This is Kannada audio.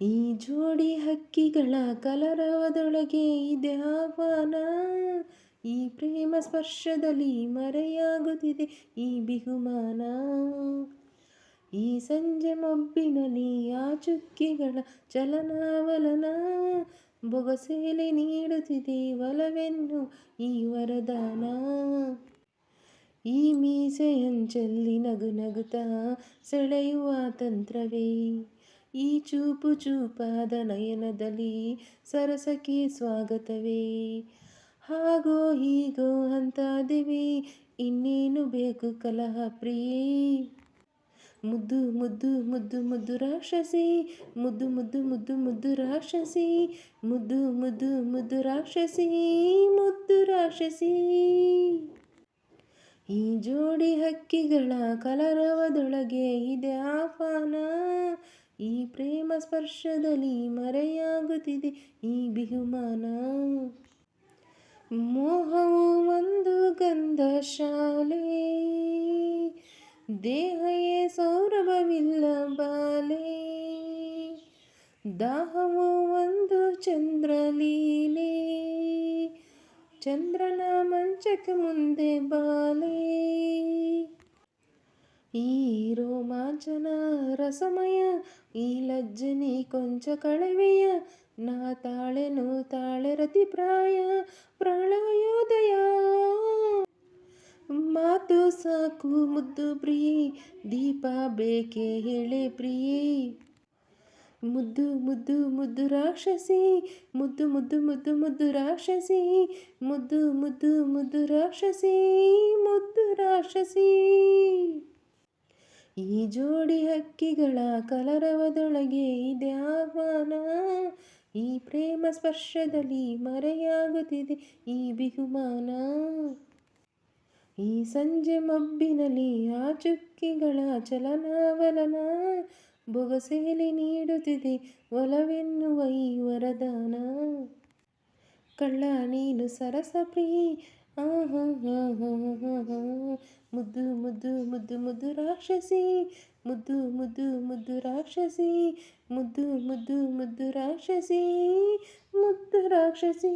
ಈ ಜೋಡಿ ಹಕ್ಕಿಗಳ ಕಲರವದೊಳಗೆ ಇದೆ ಆಹ್ವಾನ. ಈ ಪ್ರೇಮ ಸ್ಪರ್ಶದಲ್ಲಿ ಮರೆಯಾಗುತ್ತಿದೆ ಈ ಬಿಹುಮಾನ. ಈ ಸಂಜೆ ಮಬ್ಬಿನಲ್ಲಿ ಆ ಚುಕ್ಕಿಗಳ ಚಲನಾವಲನ. ಬೊಗಸೇಲೆ ನೀಡುತ್ತಿದೆ ಒಲವೆನ್ನು ಈ ವರದಾನ. ಈ ಮೀಸೆಯಂಚಲ್ಲಿ ನಗು ನಗುತ್ತಾ ಸೆಳೆಯುವ ತಂತ್ರವೇ. ಈ ಚೂಪು ಚೂಪಾದ ನಯನದಲ್ಲಿ ಸರಸಕ್ಕೆ ಸ್ವಾಗತವೇ. ಹಾಗೋ ಹೀಗೋ ಅಂತಾದಿವಿ, ಇನ್ನೇನು ಬೇಕು ಕಲಹ ಪ್ರಿಯೇ? ಮುದ್ದು ಮುದ್ದು ಮುದ್ದು ಮುದ್ದು ರಾಕ್ಷಸಿ, ಮುದ್ದು ಮುದ್ದು ಮುದ್ದು ಮುದ್ದು ರಾಕ್ಷಸಿ, ಮುದ್ದು ಮುದ್ದು ಮುದ್ದು ರಾಕ್ಷಸಿ ಮುದ್ದು ರಾಕ್ಷಸಿ. ಈ ಜೋಡಿ ಹಕ್ಕಿಗಳ ಕಲರವದೊಳಗೆ ಇದೆ ಆಹ್ವಾನ. ಈ ಪ್ರೇಮ ಸ್ಪರ್ಶದಲ್ಲಿ ಮರೆಯಾಗುತ್ತಿದೆ, ಈ ಬಿಹುಮಾನ. ಮೋಹವು ಒಂದು ಗಂಧ ಶಾಲೆ ದೇಹಯೇ ಸೌರಭವಿಲ್ಲ ಬಾಲೆ. ದಾಹವು ಒಂದು ಚಂದ್ರಲೀಲೆ, ಚಂದ್ರನ ಮಂಚಕ್ಕೆ ಮುಂದೆ ಬಾಲೆ. ಈ ರೋಮಾಂಚನ ರಸಮಯ ಈ ಲಜ್ಜನಿ ಕೊಂಚ ಕಳವೆಯ. ನಾ ತಾಳೆನು ತಾಳೆ ರತಿ ಪ್ರಾಯ ಪ್ರಳಯೋದಯ ಮಾತು ಸಾಕು ಮುದ್ದು ಪ್ರಿಯೆ, ದೀಪ ಬೇಕೆ ಹೇಳೆ ಪ್ರಿಯೆ. ಮುದ್ದು ಮುದ್ದು ಮುದ್ದು ರಾಕ್ಷಸಿ, ಮುದ್ದು ಮುದ್ದು ಮುದ್ದು ಮುದ್ದು ರಾಕ್ಷಸಿ, ಮುದ್ದು ಮುದ್ದು ಮುದ್ದು ರಾಕ್ಷಸಿ ಮುದ್ದು ರಾಕ್ಷಸಿ. ಜೋಡಿ ಹಕ್ಕಿಗಳ ಕಲರವದೊಳಗೆ ಇದೆ ಆಹ್ವಾನ. ಈ ಪ್ರೇಮ ಸ್ಪರ್ಶದಲ್ಲಿ ಮರೆಯಾಗುತ್ತಿದೆ ಈ ಬಿಹುಮಾನ. ಈ ಸಂಜೆ ಮಬ್ಬಿನಲ್ಲಿ ಆ ಚುಕ್ಕಿಗಳ ಚಲನಾವಲನ ಬೊಗಸೇಲಿ ನೀಡುತ್ತಿದೆ ಒಲವೆನ್ನುವ ಈ ವರದಾನ. ಕಳ್ಳ ನೀನು ಸರಸ ಹಾ ಆಹಾ ಮುದ್ದು ಮುದ್ದು ಮುದ್ದು ಮುದ್ದು ರಾಕ್ಷಸಿ ಮುದ್ದು ಮುದ್ದು ಮುದ್ದು ರಾಕ್ಷಸಿ ಮುದ್ದು ಮುದ್ದು ಮುದ್ದು ರಾಕ್ಷಸಿ ಮುದ್ದು ರಾಕ್ಷಸಿ